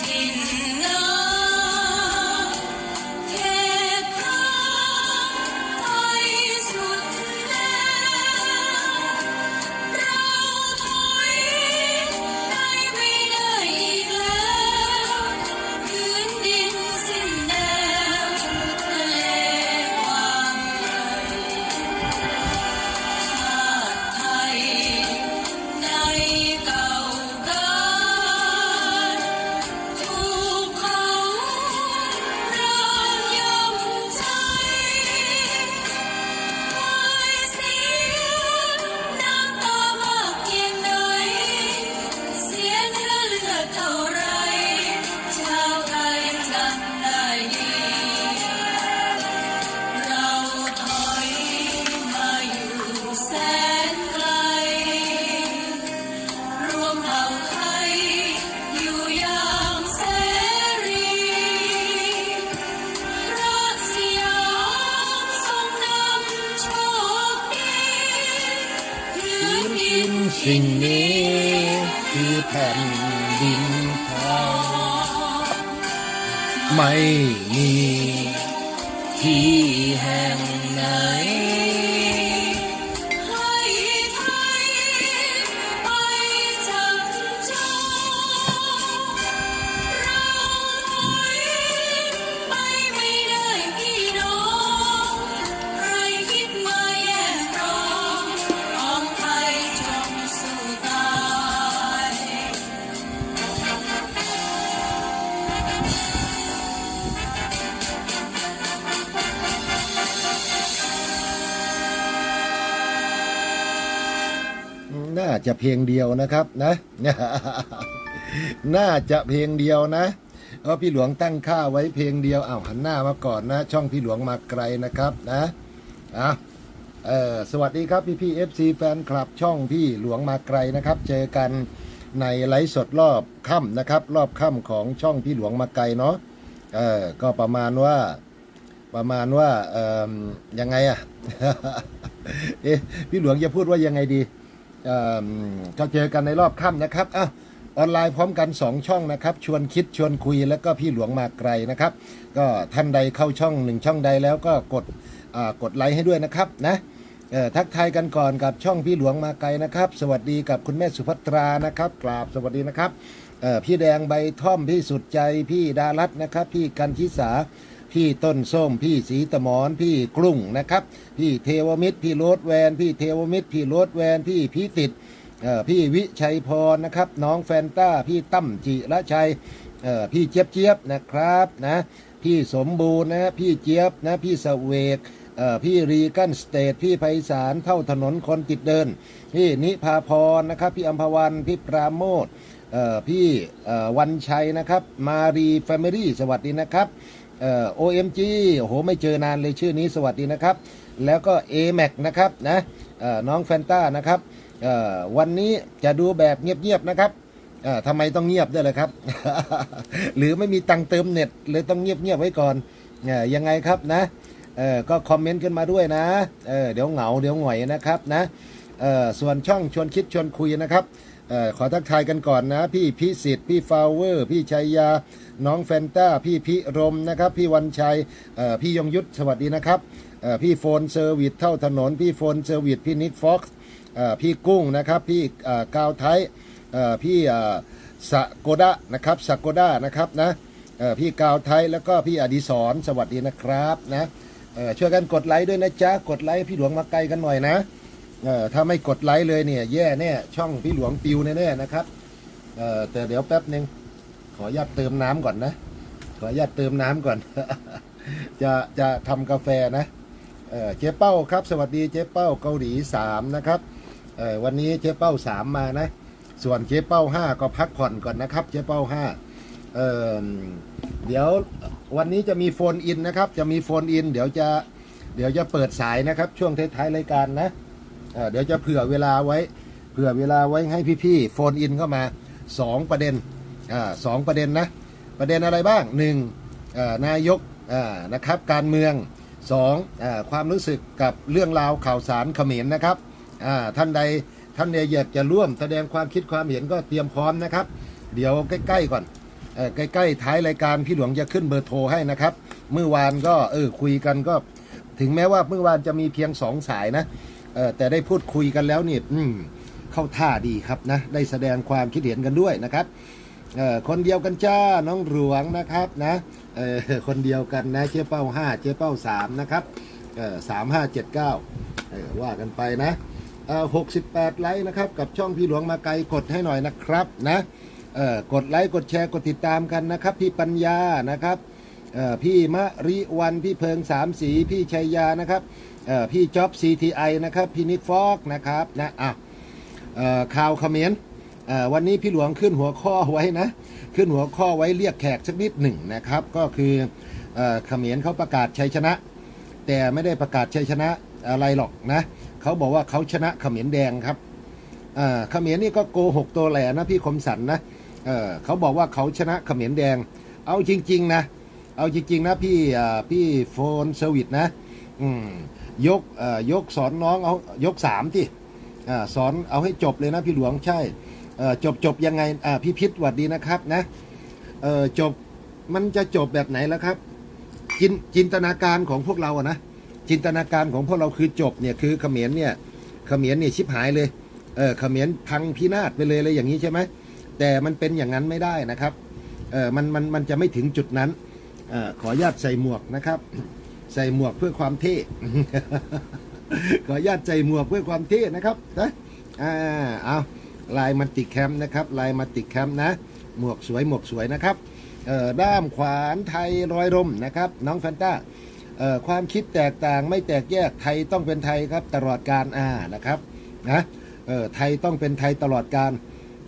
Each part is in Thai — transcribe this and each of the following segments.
คื จะเพลงเดียวนะครับนะน่าจะเพลงเดียวนะเพราะพี่หลวงตั้งค่าไว้เพลงเดียวอ้าวหันหน้ามาก่อนนะ ช่องพี่หลวงมาไกลนะครับนะอะเออสวัสดีครับพี่พี่เอฟซีแฟนคลับช่องพี่หลวงมาไกลนะครับ เจอกันในไลฟ์สดรอบค่ำนะครับ รอบค่ำของช่องพี่หลวงมาไกลเนาะเออก็ประมาณว่าประมาณว่าเออยังไงอะเอ๊ะพี่หลวงจะพูดว่ายังไงดี ก็เจอกันในรอบค่ำนะครับอะออนไลน์พร้อมกัน 2 ช่องนะครับ ชวนคิดชวนคุยแล้วก็พี่หลวงมาไกลนะครับ ก็ท่านใดเข้าช่องหนึ่งช่องใดแล้วก็กดกดไลค์ให้ด้วยนะครับนะเอ่อทักทายกันก่อนกับช่องพี่หลวงมาไกลนะครับ สวัสดีกับคุณแม่สุภัตรานะครับกราบสวัสดีนะครับเอ่อพี่แดงใบท่อมพี่สุดใจพี่ดารัตน์นะครับ พี่กันชิสา พี่ต้นส้ม พี่สีตะมอนพี่กรุ้งนะครับ พี่เทวมิตรพี่โรดแวน พี่เทวมิตรพี่โรดแวน พี่พิสิทธิ์พี่วิชัยพรนะครับ น้องแฟนต้า พี่ตั้มจิระชัยพี่เจี๊ยบเจี๊ยบนะครับนะพี่สมบูรณ์นะพี่เจี๊ยบนะพี่สเวกพี่รีกันสเตทพี่ไพศาลเท่าถนนคนติดเดิน พี่นิพาพรนะครับ พี่อัมพวันพี่ปราโมทพี่วันชัยนะครับ มารีแฟมิลี่สวัสดีนะครับ เอ่อ OMG โอ้โหไม่เจอนานเลยชื่อนี้สวัสดีนะครับ แล้วก็ a m a c นะครับนะน้องแฟนต้านะครับวันนี้จะดูแบบเงียบๆนะครับทำไมต้องเงียบด้วยเลยครับ หรือไม่มีตังเติมเน็ตเลยต้องเงียบๆไว้ก่อนอ่อยังไงครับนะก็คอมเมนต์ขึ้นมาด้วยนะเเดี๋ยวเหงาเดี๋ยวหงอยนะครับนะส่วนช่องชวนคิดชวนคุยนะครับ ขอทักทายกันก่อนนะ พี่พิสิทธิ์พี่ฟาวเวอร์ พี่ชัยยา น้องแฟนต้า พี่พิรมนะครับ พี่วันชัยพี่ยงยุทธสวัสดีนะครับพี่โฟนเซอร์วิสเท่าถนน พี่โฟนเซอร์วิสพี่นิกฟ็อกซ์พี่กุ้งนะครับ พี่กาวไทยพี่สะโกดะนะครับสะโกดานะครับนะพี่กาวไทยแล้วก็พี่อดิศรสวัสดีนะครับนะเอ่อช่วยกันกดไลค์ด้วยนะจ๊ะ กดไลค์พี่หลวงมาไกลกันหน่อยนะ เอ่อถ้าไม่กดไลค์เลยเนี่ยแย่แน่ช่องพี่หลวงปิวแน่ๆนะครับเอ่อแต่เดี๋ยวแป๊บหนึ่งขออนุญาตเติมน้ำก่อนนะ ขออนุญาตเติมน้ำก่อน จะจะทำกาแฟนะเอ่อเจ๊เป้าครับ สวัสดีเจ๊เป้าเกาหลีสามนะครับเอ่อวันนี้เจ๊เป้าสามมานะ ส่วนเจ๊เป้าห้าก็พักผ่อนก่อนนะครับ เจ๊เป้าห้าเอ่อเดี๋ยววันนี้จะมีโฟนอินนะครับ จะมีโฟนอิน เดี๋ยวจะเดี๋ยวจะเปิดสายนะครับ ช่วงท้ายๆรายการนะ เดี๋ยวจะเผื่อเวลาไว้ เผื่อเวลาไว้ให้พี่ๆโฟนอินเข้ามาสองประเด็นอ่าสองประเด็นนะ ประเด็นอะไรบ้างหนึ่งอ่อนายกอ่านะครับการเมืองสองอาความรู้สึกกับเรื่องราวข่าวสารเขมรนะครับอ่าท่านใดท่านใดอยากจะร่วมแสดงความคิดความเห็นก็เตรียมพร้อมนะครับ เดี๋ยวใกล้ๆก่อนอ่อใกล้ๆท้ายรายการพี่หลวงจะขึ้นเบอร์โทรให้นะครับ เมื่อวานก็เออคุยกันก็ ถึงแม้ว่าเมื่อวานจะมีเพียงสองสายนะ เออแต่ได้พูดคุยกันแล้วนี่อืมเข้าท่าดีครับนะ ได้แสดงความคิดเห็นกันด้วยนะครับเออคนเดียวกันจ้าน้องหลวงนะครับนะเออคนเดียวกันนะเจ๊เป้าห้าเจ๊เป้าสามนะครับเออสามห้าเจ็ดเก้าเออว่ากันไปนะเออหกสิบแปดไลค์นะครับกับช่องพี่หลวงมาไกลกดให้หน่อยนะครับนะเออกดไลค์กดแชร์กดติดตามกันนะครับพี่ปัญญานะครับเออพี่มะริวันพี่เพิงสามสีพี่ชัยยานะครับ เออพี่จ๊อบ CTI นะครับ พี่นิกฟอกนะครับนะอะเอ่อข่าวเขมรเอ่อวันนี้พี่หลวงขึ้นหัวข้อไว้นะ ขึ้นหัวข้อไว้เรียกแขกสักนิดหนึ่งนะครับ ก็คือเอ่อเขมรเขาประกาศชัยชนะ แต่ไม่ได้ประกาศชัยชนะอะไรหรอกนะเขาบอกว่าเขาชนะเขมรแดงครับเอ่อเขมรนี่ก็โกหกตัวแหลนะพี่คมสันนะเออเขาบอกว่าเขาชนะเขมรแดง เอาจริง ๆ นะ เอาจริง ๆ นะพี่พี่โฟนเซอร์วิสนะ อืม ยกยกสอนน้องเอายกสามที่สอนเอาให้จบเลยนะพี่หลวงใช่จบจบยังไงพี่พิษหวัดดีนะครับนะจบมันจะจบแบบไหนแล้วครับจินจินตนาการของพวกเราอะนะจินตนาการของพวกเราคือจบเนี่ยคือเขมรเนี่ยเขมรเนี่ยชิบหายเลยเออเขมรพังพินาศไปเลยเลยอย่างนี้ใช่ไหมแต่มันเป็นอย่างนั้นไม่ได้นะครับเออมันมันมันจะไม่ถึงจุดนั้นอขออนุญาตใส่หมวกนะครับ ใส่หมวกเพื่อความเท่ ขออนุญาตใส่หมวกเพื่อความเท่นะครับนะอ่าเอาลายมันติดแคมป์นะครับ ลายมาติดแคมป์นะ หมวกสวยหมวกสวยนะครับเอ่อด้ามขวานไทยรอยรมนะครับ น้องแฟนต้าเอ่อความคิดแตกต่างไม่แตกแยกไทยต้องเป็นไทยครับตลอดการอ่านะครับนะเอ่อไทยต้องเป็นไทยตลอดการ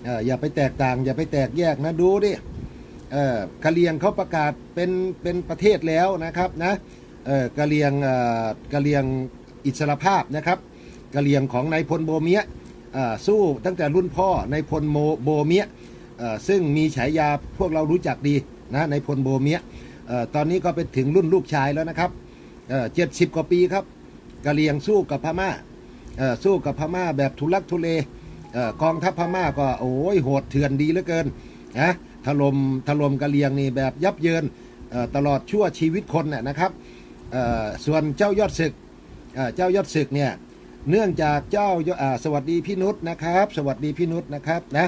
เอ่ออย่าไปแตกต่าง อย่าไปแตกแยกนะดูดิเอ่อกะเหรียงเขาประกาศเป็นเป็นประเทศแล้วนะครับนะ กะเหรียงเออกะเหรียงอิสรภาพนะครับกะเลียงของนายพลโบเมียสู้ตั้งแต่รุ่นพ่อนายพลโมโบเมียซึ่งมีฉายาพวกเรารู้จักดีนะนายพลโบเมียอตอนนี้ก็เป็นถึงรุ่นลูกชายแล้วนะครับเจ็ดสิบกว่าปีครับกะเลียงสู้กับพม่าเอ่อสู้กับพม่าแบบทุลักทุเลอกองทัพพม่าก็โอ้ยโหดเถื่อนดีเหลือเกินนะถล่มถล่มกะเลียงนี่แบบยับเยินตลอดชั่วชีวิตคนน่ะนะครับ ส่วนเจ้ายอดศึกเจ้ายอดศึกเนี่ยเนื่องจากเจ้าสวัสดีพี่นุษนะครับ สวัสดีพี่นุษนะครับนะ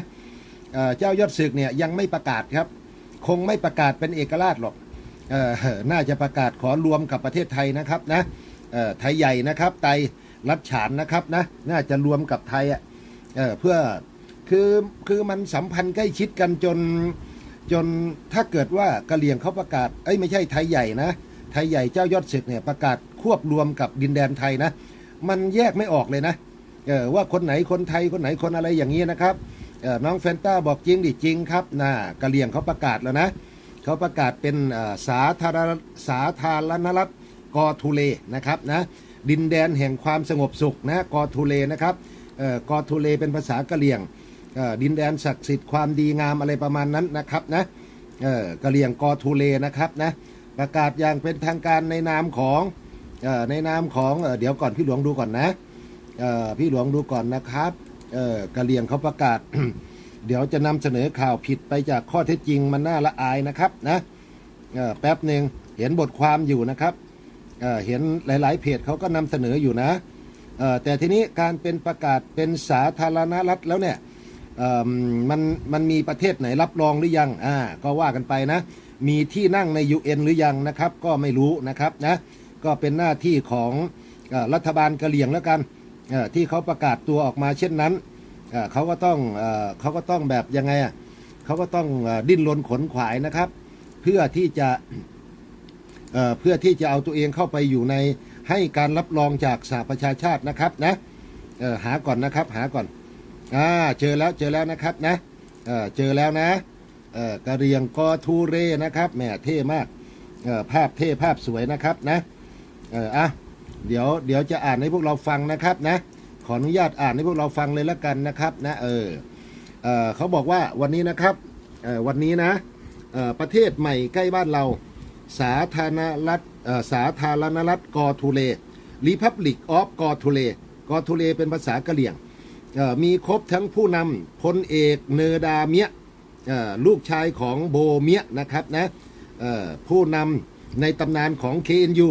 เเจ้ายอดศึกเนี่ยยังไม่ประกาศครับ คงไม่ประกาศเป็นเอกราชหรอกออน่าจะประกาศขอรวมกับประเทศไทยนะครับนะไทยใหญ่นะครับไตรัดฉานนะครับนะน่าจะรวมกับไทยอะเเพื่อคือคือมันสัมพันธ์ใกล้ชิดกันจนจนถ้าเกิดว่ากะเหรี่ยงเขาประกาศเอ้ยไม่ใช่ไทยใหญ่นะ ทยใหญ่เจ้ายอดศึกเนี่ยประกาศควบรวมกับดินแดนไทยนะ มันแยกไม่ออกเลยนะเออว่าคนไหนคนไทยคนไหนคนอะไรอย่างนี้นะครับเออน้องแฟนต้าบอกจริงดิจริงครับนะกะเหรี่ยงเขาประกาศแล้วนะเขาประกาศเป็นสาธารสาธารณรัฐกอทูเลนะครับนะดินแดนแห่งความสงบสุขนะกอทูเลนะครับเออกอทูเลเป็นภาษากะเหรี่ยงเออดินแดนศักดิ์สิทธิ์ความดีงามอะไรประมาณนั้นนะครับนะเออกะเหรี่ยงกอทูเลนะครับนะ ประกาศอย่างเป็นทางการในนามของออในนามของเอเดี๋ยวก่อนพี่หลวงดูก่อนนะพี่หลวงดูก่อนนะครับกะเหรี่ยงเขาประกาศ เดี๋ยวจะนำเสนอข่าวผิดไปจากข้อเท็จจริงมันน่าละอายนะครับนะแป๊บหนึ่งเห็นบทความอยู่นะครับเเห็นหลาย ๆ เพจเขาก็นำเสนออยู่นะแต่ทีนี้การเป็นประกาศเป็นสาธารณรัฐแล้วเนี่ยมันมันมีประเทศไหนรับรองหรือยังอ่าก็ว่ากันไปนะ มีที่นั่งใน UN หรือยังนะครับ ก็ไม่รู้นะครับนะก็เป็นหน้าที่ของอรัฐบาลกะเหรี่ยงแล้วกันที่เขาประกาศตัวออกมาเช่นนั้นเขาก็ต้องเขาก็ต้องแบบยังไงอะเขาก็ต้องดิ้นรนขนขวายนะครับ เพื่อที่จะเพื่อที่จะเอาตัวเองเข้าไปอยู่ในให้การรับรองจากสหประชาชาตินะครับนะหาก่อนนะครับหาก่อนอ่าเจอแล้วเจอแล้วนะครับนะเจอแล้วนะ เออกะเรียงกอทูเรนะครับแหมเท่มากภาพเท่ภาพสวยนะครับนะเอออะเดี๋ยวเดี๋ยวจะอ่านให้พวกเราฟังนะครับนะขออนุญาตอ่านให้พวกเราฟังเลยละกันนะครับนะเออเออเขาบอกว่าวันนี้นะครับเออวันนี้นะเออประเทศใหม่ใกล้บ้านเรา สาธารณรัฐเออสาธารณรัฐกอทูเล Republic of กอทูเลกอทูเลเป็นภาษากะเหรี่ยงเออมีครบทั้งผู้นำพลเอกเนดาเมีย ลูกชายของโบเมียนะครับนะผู้นำในตำนานของ KNU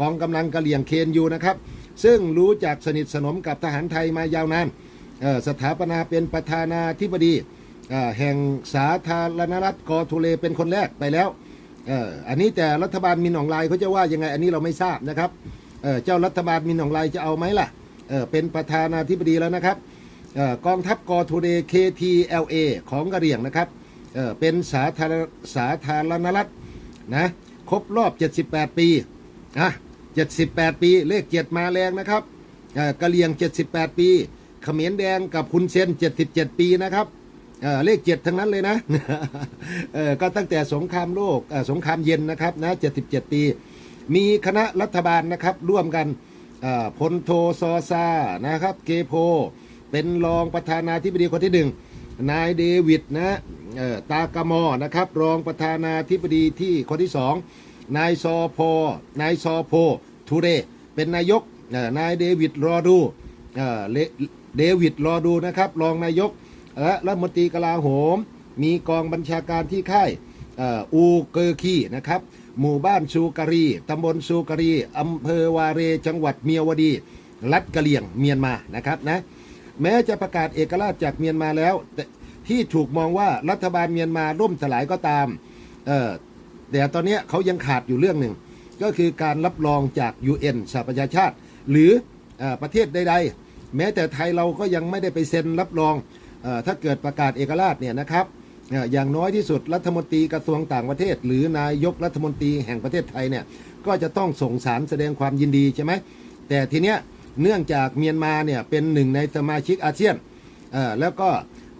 กองกำลังกะเหลี่ยง KNU นะครับ ซึ่งรู้จักสนิทสนมกับทหารไทยมายาวนานสถาปนาเป็นประธานาธิบดีแห่งสาธารณรัฐกอทูเลเป็นคนแรกไปแล้วอ,อันนี้แต่รัฐบาลมินอองลน์เขาจะว่ายังไงอันนี้เราไม่ทราบนะครับเจ้ารัฐบาลมินอองลน์จะเอาไหมล่ะเเป็นประธานาธิบดีแล้วนะครับ กองทัพกอทูเด KTLA ของกะเหรี่ยงนะครับเเป็นสาธารสาธารณรัฐนะครบรอบ 78 ปีอะ78 ปี เลข 7 มาแรงนะครับกะเหรี่ยง 78 ปีเขมรแดงกับคุณเซน 77 ปีนะครับเอ่อเลข7ทั้งนั้นเลยนะก็ตั้งแต่สงครามโลกสงครามเย็นนะครับนะ77 ปี มีคณะรัฐบาลนะครับร่วมกันพลโทซอซานะครับ เกโพ เป็นรองประธานาธิบดีคนที่หนึ่งนายเดวิดนะเอ่อตากามอนะครับ รองประธานาธิบดีที่คนที่สองนายซอโพนายซอโพทูเรเป็นนายกเอ่อนายเดวิดรอดูเอ่อเดวิดรอดูนะครับ รองนายกและรัฐมนตรีกลาโหม มีกองบัญชาการที่ค่ายเอ่ออูเกอร์คีนะครับ หมู่บ้านซูการีตำบลซูการีอำเภอวาเรจังหวัดเมียวดี รัฐกะเหรี่ยงเมียนมานะครับนะ แม้จะประกาศเอกราชจากเมียนมาแล้วที่ถูกมองว่ารัฐบาลเมียนมาล่มสลายก็ตามเออแต่ตอนนี้เขายังขาดอยู่เรื่องหนึ่ง ก็คือการรับรองจาก UN สหประชาชาติ หรือออประเทศใดๆ แม้แต่ไทยเราก็ยังไม่ได้ไปเซ็นรับรองออถ้าเกิดประกาศเอกราชเนี่ยนะครับอออย่างน้อยที่สุดรัฐมนตรีกระทรวงต่างประเทศ หรือนายกรัฐมนตรีแห่งประเทศไทยเนี่ยก็จะต้องส่งสารแสดงความยินดีใช่ไหมแต่ทีเนี้ย เนื่องจากเมียนมาเนี่ยเป็นหนึ่งในสมาชิกอาเซียนแล้วก็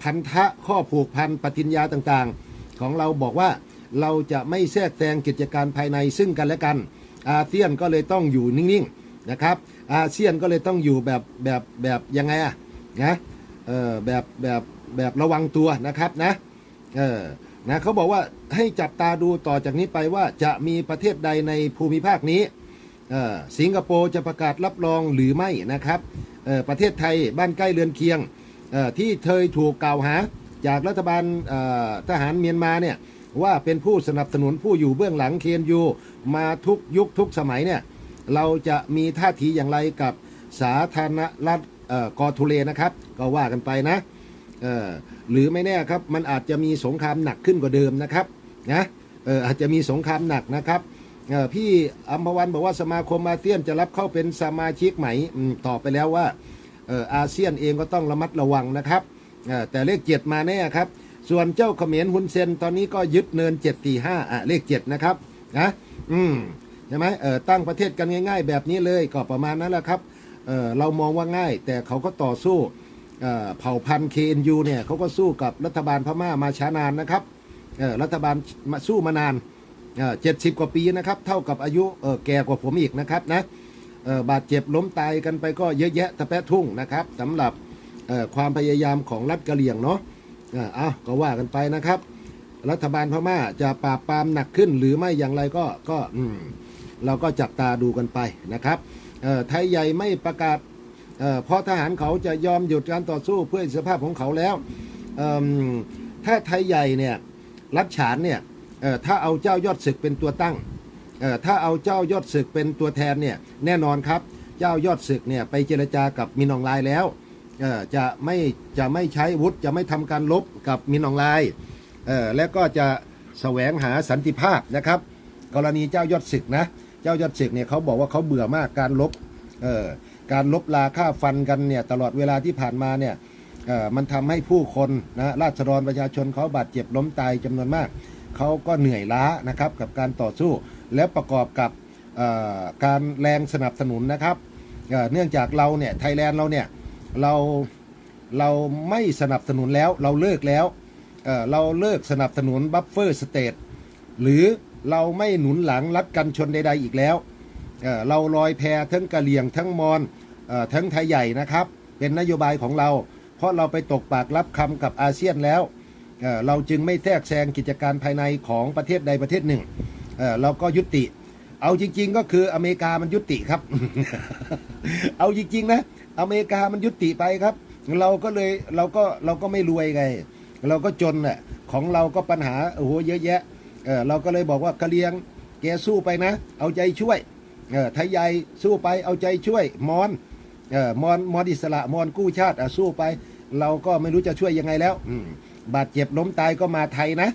พันธะข้อผูกพันปฏิญญาต่างๆ ของเราบอกว่าเราจะไม่แทรกแซงกิจการภายในซึ่งกันและกัน อาเซียนก็เลยต้องอยู่นิ่งๆนะครับ อาเซียนก็เลยต้องอยู่แบบแบบแบบยังไงอะนะเออแบบแบบแบบระวังตัวนะครับนะเออนะเขาบอกว่าให้จับตาดูต่อจากนี้ไปว่าจะมีประเทศใดในภูมิภาคนี้ สิงคโปร์จะประกาศรับรองหรือไม่นะครับประเทศไทยบ้านใกล้เรือนเคียงที่เคยถูกกล่าวหาจากรัฐบาลทหารเมียนมาเนี่ยว่าเป็นผู้สนับสนุนผู้อยู่เบื้องหลังเคนยูมาทุกยุคทุกสมัยเนี่ยเราจะมีท่าทีอย่างไรกับสาธารณรัฐเอ่อกอทูเลนะครับ ก็ว่ากันไปนะหรือไม่แน่ครับมันอาจจะมีสงครามหนักขึ้นกว่าเดิมนะครับนะอออาจจะมีสงครามหนักนะครับ เออพี่อัมพวันบอกว่าสมาคมอาเซียนจะรับเข้าเป็นสมาชิกไหมอมตอบไปแล้วว่าเอออาเซียนเองก็ต้องระมัดระวังนะครับเออแต่เลขเจ็ดมาแน่ครับ ส่วนเจ้าเขมรฮุนเซนตอนนี้ก็ยึดเนิน7 4 5อะเลขเจ็ดนะครับนะอืมใช่ไหมเออตั้งประเทศกันง่าย ๆ แบบนี้เลยก็ประมาณนั้นแหละครับเออเรามองว่าง่าย แต่เขาก็ต่อสู้เออเผ่าพันธุ์ KNU เนี่ยเขาก็สู้กับรัฐบาลพม่ามาช้านานนะครับเออรัฐบาลมาสู้มานาน เจ็ดสิบกว่าปีนะครับ เท่ากับอายุเแก่กว่าผมอีกนะครับนะบาดเจ็บล้มตายกันไปก็เยอะแยะตะแปะทุ่งนะครับสำหรับความพยายามของรัฐกะเหรี่ยงเนาะเอ่อเอาก็ว่ากันไปนะครับ รัฐบาลพม่าจะปราบปรามหนักขึ้นหรือไม่อย่างไรก็ก็อืเราก็จับตาดูกันไปนะครับไทยใหญ่ไม่ประกาศเอ่อเพราะทหารเขาจะยอมหยุดการต่อสู้เพื่อสภาพของเขาแล้วถ้าไทยใหญ่เนี่ยรัฐฉานเนี่ย ถ้าเอาเจ้ายอดศึกเป็นตัวตั้งถ้าเอาเจ้ายอดศึกเป็นตัวแทนเนี่ยแน่นอนครับ เจ้ายอดศึกเนี่ยไปเจรจากับมินองลน์แล้วจะไม่จะไม่ใช้วุธจะไม่ทำการลบกับมินองลน์เอ่อและก็จะแสวงหาสันติภาพนะครับ กรณีเจ้ายอดศึกนะเจ้ายอดศึกเนี่ยเขาบอกว่าเขาเบื่อมากการลบการลบลาค่าฟันกันเนี่ยตลอดเวลาที่ผ่านมาเนี่ยมันทำให้ผู้คนนะราษฎรประชาชนเขาบาดเจ็บล้มตายจำนวนมาก เขาก็เหนื่อยล้านะครับกับการต่อสู้ แล้วประกอบกับการแรงสนับสนุนนะครับเนื่องจากเราเนี่ยไทยแลนด์เราเนี่ยเราเราไม่สนับสนุนแล้วเราเลิกแล้วเเราเลิกสนับสนุนบัฟเฟอร์สเตทหรือเราไม่หนุนหลังรัดกันชนใดๆอีกแล้วเเราลอยแพทั้งกะเหลี่ยงทั้งมอญเอ่อทั้งไทยใหญ่นะครับ เป็นนโยบายของเรา เพราะเราไปตกปากรับคำกับอาเซียนแล้ว เราจึงไม่แทรกแซงกิจการภายในของประเทศใดประเทศหนึ่งเเราก็ยุติ เอาจริง ๆ ก็คืออเมริกามันยุติครับ เอาจริงๆนะอเมริกามันยุติไปครับ เราก็เลยเราก็เราก็ไม่รวยไง เราก็จนน่ะของเราก็ปัญหาโอ้โหเยอะแยะเเราก็เลยบอกว่ากะเหรียงแกสู้ไปนะ เอาใจช่วยไทยใหญ่สู้ไปเอาใจช่วย มอนอมอนมอนอิสระมอนกู้ชาติอสู้ไป เราก็ไม่รู้จะช่วยยังไงแล้วอื บาดเจ็บล้มตายก็มาไทยนะ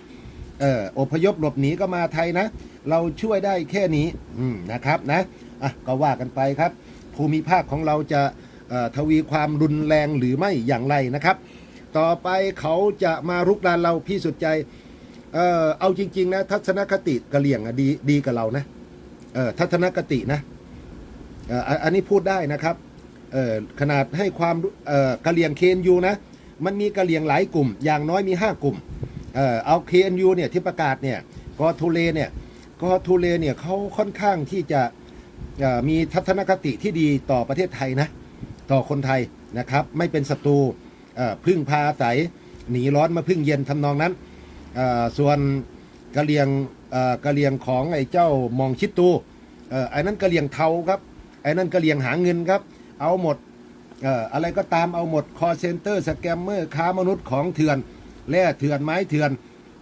เอออพยพหลบหนีก็มาไทยนะ เราช่วยได้แค่นี้อืมนะครับนะอะก็ว่ากันไปครับ ภูมิภาคของเราจะทวีความรุนแรงหรือไม่อย่างไรนะครับ ต่อไปเขาจะมารุกรานเราพี่สุดใจเออเอาจริง ๆ นะ ทัศนคติกะเหลี่ยงอะดีดีกับเรานะเอ่อทัศนคตินะเอ่ออันนี้พูดได้นะครับเอ่อขนาดให้ความเอ่อกะเหลี่ยงเคนยูนะ มันมีกะเหลี่ยงหลายกลุ่ม อย่างน้อยมี 5 กลุ่ม เอ่อเอาเคนยูเนี่ยที่ประกาศเนี่ยกอทูเลเนี่ยกอทูเลเนี่ยเขาค่อนข้างที่จะมีทัศนคติที่ดีต่อประเทศไทยนะ ต่อคนไทยนะครับ ไม่เป็นศัตรูพึ่งพาอาศัยหนีร้อนมาพึ่งเย็นทำนองนั้น ส่วนกะเหลี่ยงกะเหลี่ยงของไอ้เจ้ามองชิดตูไอ้นั่นกะเหลี่ยงเทาครับไอ้นั่นกะเหลี่ยงหาเงินครับ เอาหมด อะไรก็ตามเอาหมดคอเซนเตอร์สแกมเมอร์ค้ามนุษย์ของเถื่อนแร่เถื่อนไม้เถื่อน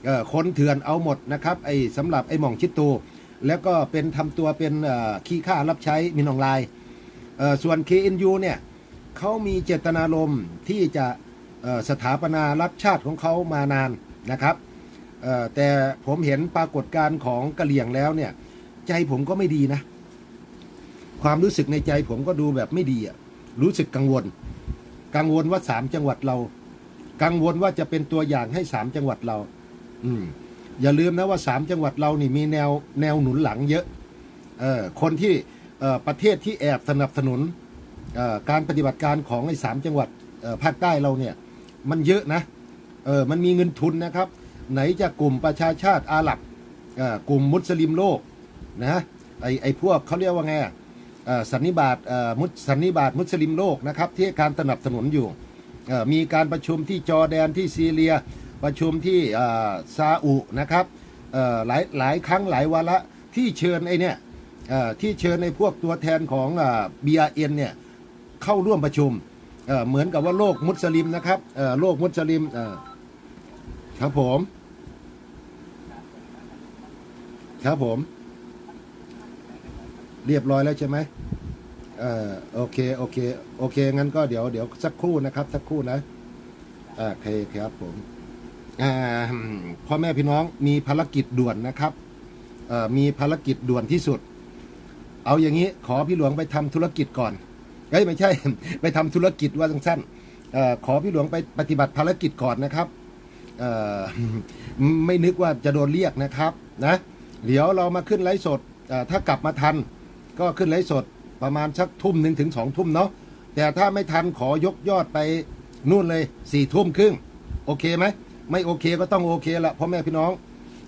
อคนเถื่อนเอาหมดนะครับไอ้สำหรับไอ้หม่องชิดตูแล้วก็เป็นทำตัวเป็นขี้ข้ารับใช้มินอองไลน์เอ่อส่วน KNU เนี่ยเขามีเจตนารมณ์ที่จะสถาปนารัฐชาติของเขามานานนะครับแต่ผมเห็นปรากฏการณ์ของกะเหลี่ยงแล้วเนี่ยใจผมก็ไม่ดีนะ ความรู้สึกในใจผมก็ดูแบบไม่ดีอะ รู้สึกกังวล กังวลว่าสามจังหวัดเรา กังวลว่าจะเป็นตัวอย่างให้สามจังหวัดเรา อืมอย่าลืมนะว่าสามจังหวัดเรานี่มีแนวแนวหนุนหลังเยอะเออคนที่เอ่อประเทศที่แอบสนับสนุนเอ่อการปฏิบัติการของไอ้สามจังหวัดเอ่อภาคใต้เราเนี่ย มันเยอะนะเออมันมีเงินทุนนะครับ ไหนจะกลุ่มประชาชาติอาหรับเอ่อกลุ่มมุสลิมโลกนะไอไอพวกเขาเรียกว่าไงอะ สันนิบาตมุสันนิบาตมุสลิมโลกนะครับที่การสนับสนุนอยู่ มีการประชุมที่จอร์แดนที่ซีเรีย ประชุมที่ซาอุนะครับหลายหลายครั้งหลายวาระที่เชิญไอเนี่ยที่เชิญในพวกตัวแทนของบีอาเอ็นเนี่ยเข้าร่วมประชุมเหมือนกับว่าโลกมุสลิมนะครับโลกมุสลิมครับผมครับผม เรียบร้อยแล้วใช่ไหม เออโอเคโอเคโอเคงั้นก็เดี๋ยวเดี๋ยวสักครู่นะครับ สักครู่นะอ่าโอเคครับผมอ่าพ่อแม่พี่น้องมีภารกิจด่วนนะครับเอ่อมีภารกิจด่วนที่สุด เอาอย่างนี้ขอพี่หลวงไปทำธุรกิจก่อนเอ้ยไม่ใช่ ไปทำธุรกิจว่าสั้นๆเอ่อขอพี่หลวงไปปฏิบัติภารกิจก่อนนะครับเอ่อไม่นึกว่าจะโดนเรียกนะครับนะเดี๋ยวเรามาขึ้นไลฟ์สดเอ่อถ้ากลับมาทันก็ขึ้นไลฟ์สด ประมาณสักทุ่มหนึ่งถึงสองทุ่มเนาะแต่ถ้าไม่ทันขอยกยอดไปนู่นเลยสี่ทุ่มครึ่งโอเคไหมไม่โอเคก็ต้องโอเคละพ่อแม่พี่น้อง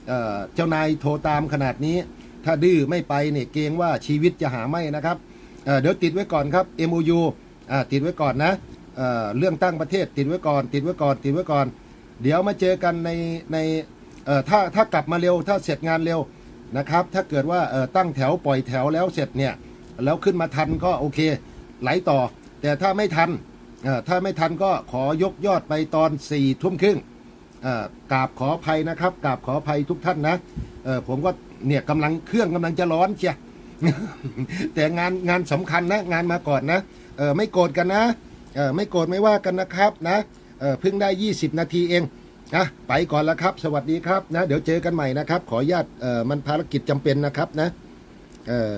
เอเจ้านายโทรตามขนาดนี้ ถ้าดื้อไม่ไปเนี่ยเกรงว่าชีวิตจะหาไม่นะครับเเดี๋ยวติดไว้ก่อนครับ MOU ติดไว้ก่อนนะเเรื่องตั้งประเทศติดไว้ก่อน ติดไว้ก่อน ติดไว้ก่อน เดี๋ยวมาเจอกันในในถ้าถ้ากลับมาเร็วถ้าเสร็จงานเร็วนะครับ ถ้าเกิดว่าตั้งแถวปล่อยแถวแล้วเสร็จเนี่ย แล้วขึ้นมาทันก็โอเค ไหลต่อ แต่ถ้าไม่ทันถ้าไม่ทันก็ขอยกยอดไปตอน4ี่ทุ่มครึ่งกราบขออภัยนะครับกราบขออภัยทุกท่านนะผมก็เนี่ยกำลังเครื่องกำลังจะร้อนเชียแต่งานงานสำคัญนะงานมาก่อนนะไม่โกรธกันนะไม่โกรธไม่ว่ากันนะครับนะเพิ่งได้ 20 นาทีเองนะไปก่อนแล้วครับ สวัสดีครับนะ เดี๋ยวเจอกันใหม่นะครับ ขออนุญาตมันภารกิจจำเป็นนะครับนะเออ